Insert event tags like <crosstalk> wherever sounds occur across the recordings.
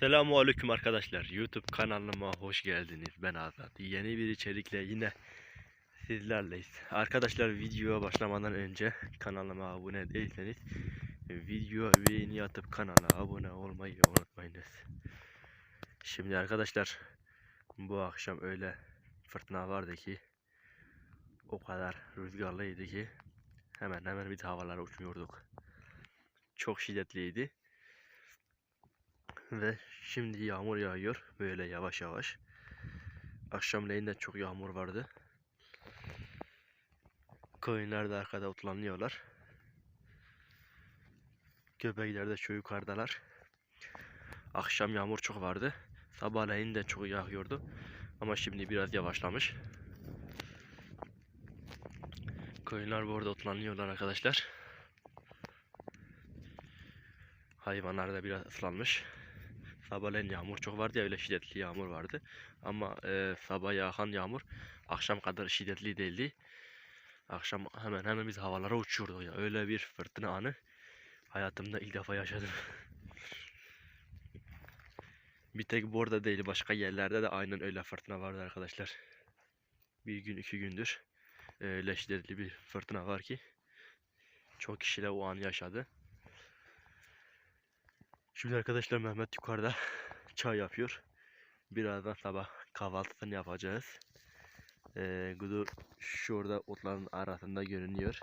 Selamun Aleyküm arkadaşlar. YouTube kanalıma hoş geldiniz. Ben Azat. Yeni bir içerikle yine sizlerleyiz. Arkadaşlar videoya başlamadan önce kanalıma abone değilseniz video beğeni atıp kanala abone olmayı unutmayınız. Şimdi arkadaşlar bu akşam öyle fırtına vardı ki o kadar rüzgarlıydı ki hemen hemen biz havalara uçuyorduk. Çok şiddetliydi. Ve şimdi yağmur yağıyor böyle yavaş yavaş. Akşamleyin de çok yağmur vardı. Koyunlar da arkada otlanıyorlar. Köpekler de şu yukarıdalar. Akşam yağmur çok vardı. Sabahleyin de çok yağıyordu. Ama şimdi biraz yavaşlamış. Koyunlar bu arada otlanıyorlar arkadaşlar. Hayvanlar da biraz ıslanmış. Sabahleyin yağmur çok vardı ya öyle şiddetli yağmur vardı. Ama e, sabah yağan yağmur akşam kadar şiddetli değildi. Akşam hemen hemen biz havalara uçuyorduk ya. Öyle bir fırtına anı hayatımda ilk defa yaşadım. <laughs> bir tek burada değil başka yerlerde de aynen öyle fırtına vardı arkadaşlar. Bir gün iki gündür öyle şiddetli bir fırtına var ki çok kişiler o anı yaşadı. Şimdi arkadaşlar Mehmet yukarıda <laughs> çay yapıyor. Birazdan sabah kahvaltısını yapacağız. Ee, Gudu şurada otların arasında görünüyor.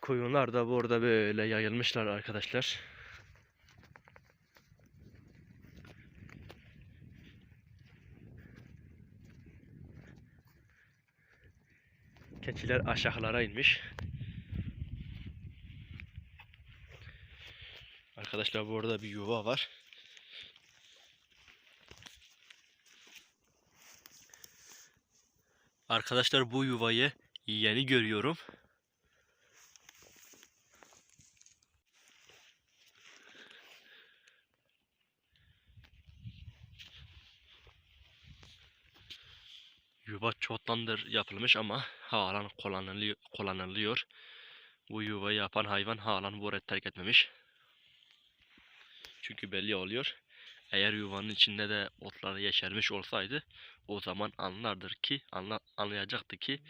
Koyunlar da burada böyle yayılmışlar arkadaşlar. Keçiler aşağılara inmiş. Arkadaşlar burada bir yuva var. Arkadaşlar bu yuvayı yeni görüyorum. Yuva çoktandır yapılmış ama halen kullanılıyor. Bu yuvayı yapan hayvan halen burayı terk etmemiş. Çünkü belli oluyor. Eğer yuvanın içinde de otları yeşermiş olsaydı o zaman anlardır ki anla, anlayacaktı ki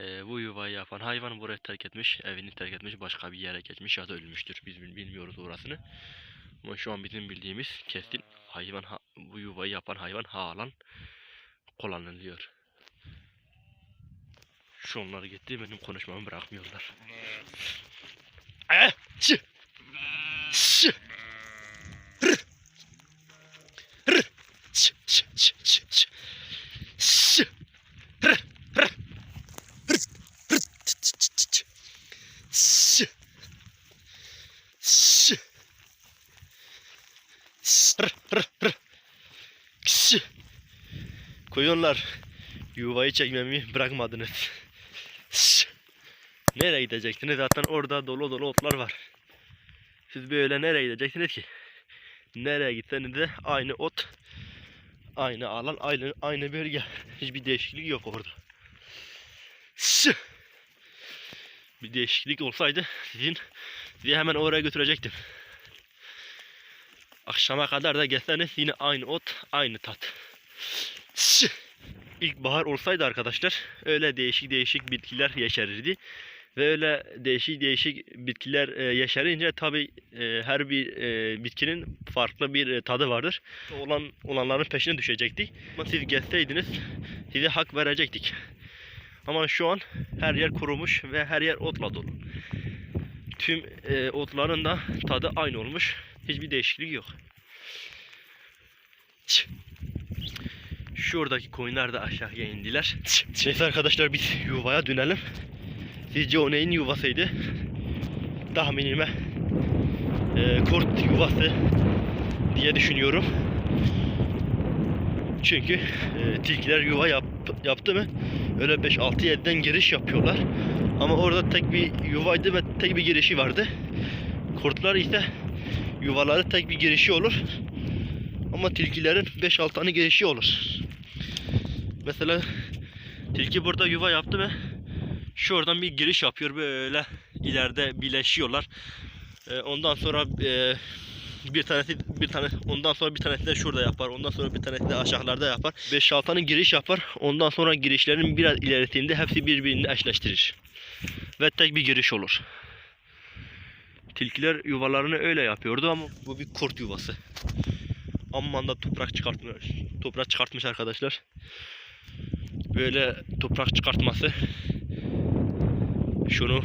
e, bu yuvayı yapan hayvan burayı terk etmiş, evini terk etmiş, başka bir yere geçmiş ya da ölmüştür. Biz bil- bilmiyoruz orasını. Ama şu an bizim bildiğimiz kesin hayvan ha- bu yuvayı yapan hayvan halen kullanılıyor. Şu onlar gitti benim konuşmamı bırakmıyorlar. Çı. Çı. Rır. Rır. Koyunlar yuvayı çekmemi bırakmadınız. Nereye gideceksiniz? Zaten orada dolu dolu otlar var. Siz böyle nereye gideceksiniz ki? Nereye gitseniz de aynı ot, aynı alan, aynı aynı bölge. Hiçbir değişiklik yok orada. Şş! Bir değişiklik olsaydı sizin sizi hemen oraya götürecektim. Akşama kadar da gelseniz yine aynı ot, aynı tat. Şş! İlkbahar olsaydı arkadaşlar öyle değişik değişik bitkiler yeşerirdi. Ve öyle değişik değişik bitkiler e, yeşerince tabi her bir e, bitkinin farklı bir e, tadı vardır. Olan olanların peşine düşecektik. Ama siz gelseydiniz size hak verecektik. Ama şu an her yer kurumuş ve her yer otla dolu. Tüm e, otların da tadı aynı olmuş. Hiçbir değişiklik yok. Çık. Şuradaki koyunlar da aşağıya indiler. Neyse arkadaşlar biz yuvaya dönelim. Sizce o neyin yuvasıydı? Tahminime e, kurt yuvası diye düşünüyorum. Çünkü e, tilkiler yuva yap, yaptı mı öyle 5-6 yerden giriş yapıyorlar. Ama orada tek bir yuvaydı ve tek bir girişi vardı. Kurtlar ise yuvaları tek bir girişi olur. Ama tilkilerin 5-6 tane girişi olur. Mesela tilki burada yuva yaptı mı şu oradan bir giriş yapıyor böyle ileride birleşiyorlar. Ee, ondan sonra e, bir tanesi bir tane ondan sonra bir tanesi de şurada yapar. Ondan sonra bir tanesi de aşağılarda yapar. 5-6 tane giriş yapar. Ondan sonra girişlerin biraz ilerisinde hepsi birbirini eşleştirir. Ve tek bir giriş olur. Tilkiler yuvalarını öyle yapıyordu ama bu bir kurt yuvası. Amman da toprak çıkartmış. Toprak çıkartmış arkadaşlar. Böyle toprak çıkartması şunu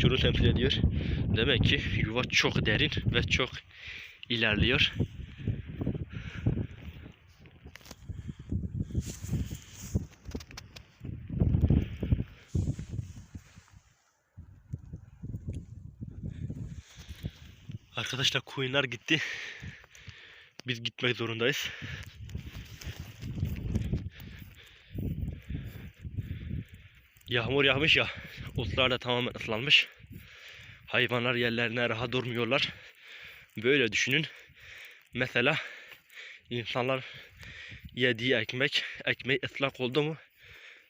şunu temsil ediyor. Demek ki yuva çok derin ve çok ilerliyor. Arkadaşlar koyunlar gitti. Biz gitmek zorundayız. Yağmur yağmış ya. Otlar da tamamen ıslanmış. Hayvanlar yerlerine rahat durmuyorlar. Böyle düşünün. Mesela insanlar yediği ekmek, ekmeği ıslak oldu mu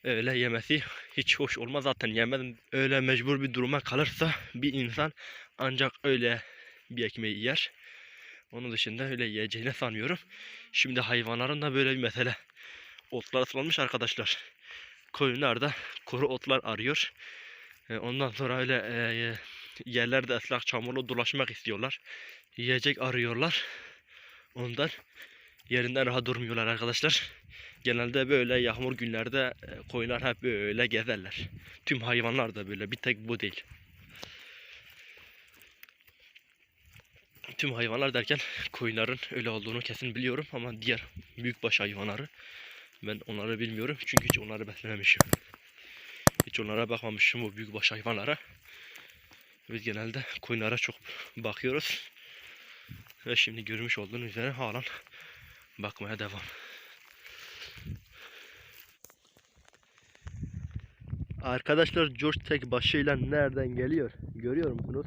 öyle yemesi hiç hoş olmaz zaten yemeden öyle mecbur bir duruma kalırsa bir insan ancak öyle bir ekmeği yer. Onun dışında öyle yiyeceğini sanıyorum. Şimdi hayvanların da böyle bir mesele. Otlar ıslanmış arkadaşlar. Koyunlar da <laughs> kuru otlar arıyor. E, Ondan sonra öyle e, yerlerde ıslak çamurlu dolaşmak istiyorlar. Yiyecek arıyorlar. Ondan yerinden rahat durmuyorlar arkadaşlar. Genelde böyle yağmur günlerde e, koyunlar hep böyle gezerler. Tüm hayvanlar da böyle bir tek bu değil. Tüm hayvanlar derken koyunların öyle olduğunu kesin biliyorum ama diğer büyükbaş hayvanları ben onları bilmiyorum çünkü hiç onları beslememişim. Hiç onlara bakmamışım bu büyükbaş hayvanlara. Biz genelde koyunlara çok bakıyoruz. Ve şimdi görmüş olduğunuz üzere halen bakmaya devam. Arkadaşlar George tek başıyla nereden geliyor? Görüyor musunuz?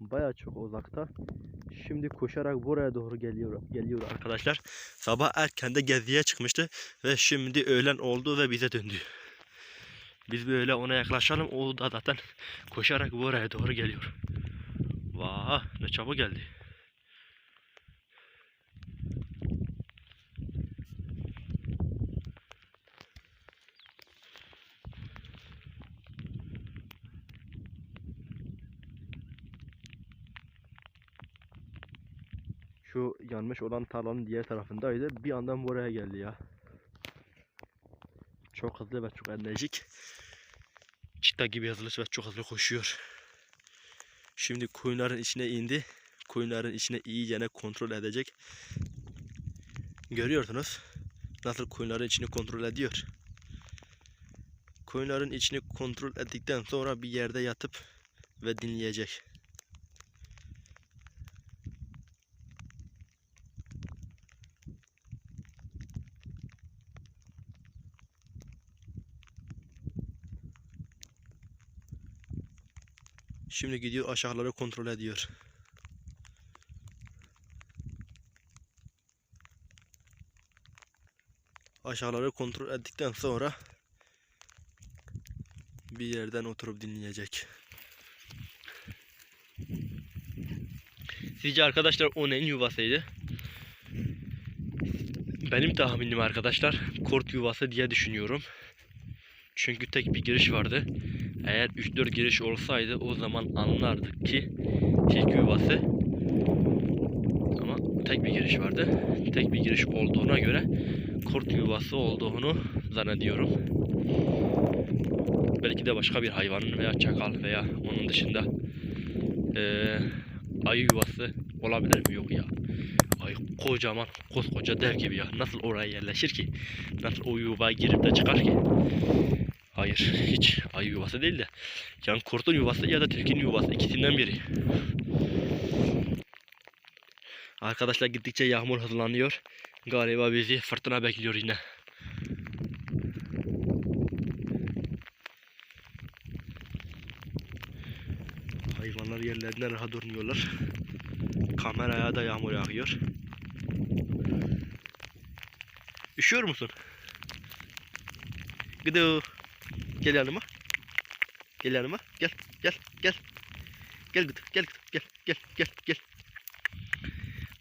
Baya çok uzakta. Şimdi koşarak buraya doğru geliyor geliyor arkadaşlar. Sabah erken de geziye çıkmıştı ve şimdi öğlen oldu ve bize döndü. Biz böyle ona yaklaşalım. O da zaten koşarak buraya doğru geliyor. Vah ne çabuk geldi. Şu yanmış olan tarlanın diğer tarafındaydı. Bir yandan buraya geldi ya. Çok hızlı ve çok enerjik. Çita gibi yazılış ve çok hızlı koşuyor. Şimdi koyunların içine indi. Koyunların içine iyicene kontrol edecek. Görüyorsunuz. Nasıl koyunların içini kontrol ediyor. Koyunların içini kontrol ettikten sonra bir yerde yatıp ve dinleyecek. Şimdi gidiyor aşağıları kontrol ediyor. Aşağıları kontrol ettikten sonra bir yerden oturup dinleyecek. Sizce arkadaşlar o neyin yuvasıydı? Benim tahminim arkadaşlar kurt yuvası diye düşünüyorum. Çünkü tek bir giriş vardı. Eğer 3-4 giriş olsaydı o zaman anlardık ki tilki yuvası. Ama tek bir giriş vardı. Tek bir giriş olduğuna göre kurt yuvası olduğunu zannediyorum. Belki de başka bir hayvanın veya çakal veya onun dışında eee ayı yuvası olabilir mi? Yok ya. Ay kocaman koskoca dev gibi ya. Nasıl oraya yerleşir ki? Nasıl o yuvaya girip de çıkar ki? Hayır hiç ayı yuvası değil de yani kurtun yuvası ya da tilkinin yuvası ikisinden biri. Arkadaşlar gittikçe yağmur hızlanıyor. Galiba bizi fırtına bekliyor yine. Hayvanlar yerlerinden rahat durmuyorlar. Kameraya da yağmur yağıyor. Üşüyor musun? Gıdı. Gel yanıma. Gel yanıma. Gel. Gel. Gel. Gel gıdı. Gel gıdı. Gel. Gel. Gel. Gel.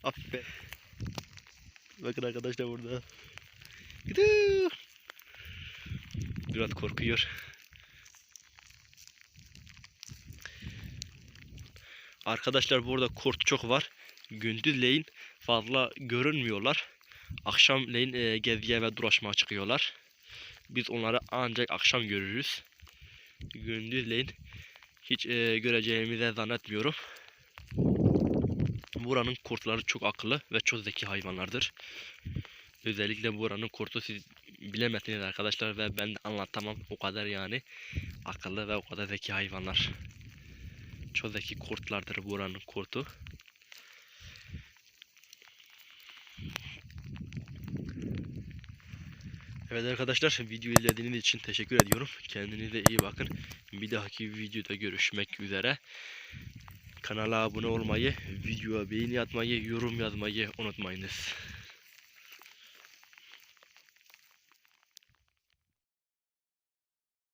Aferin. Bakın arkadaşlar burada. Gıdı. Biraz korkuyor. Arkadaşlar burada kurt çok var. Gündüzleyin fazla görünmüyorlar. Akşamleyin e, geziye ve dolaşmaya çıkıyorlar. Biz onları ancak akşam görürüz. Gündüzleyin hiç e, göreceğimizi zannetmiyorum. Buranın kurtları çok akıllı ve çok zeki hayvanlardır. Özellikle buranın kurtu siz bilemezsiniz arkadaşlar ve ben de anlatamam o kadar yani akıllı ve o kadar zeki hayvanlar. Çok zeki kurtlardır buranın kurtu. Evet arkadaşlar videoyu izlediğiniz için teşekkür ediyorum. Kendinize iyi bakın. Bir dahaki videoda görüşmek üzere. Kanala abone olmayı, videoya beğeni atmayı, yorum yazmayı unutmayınız.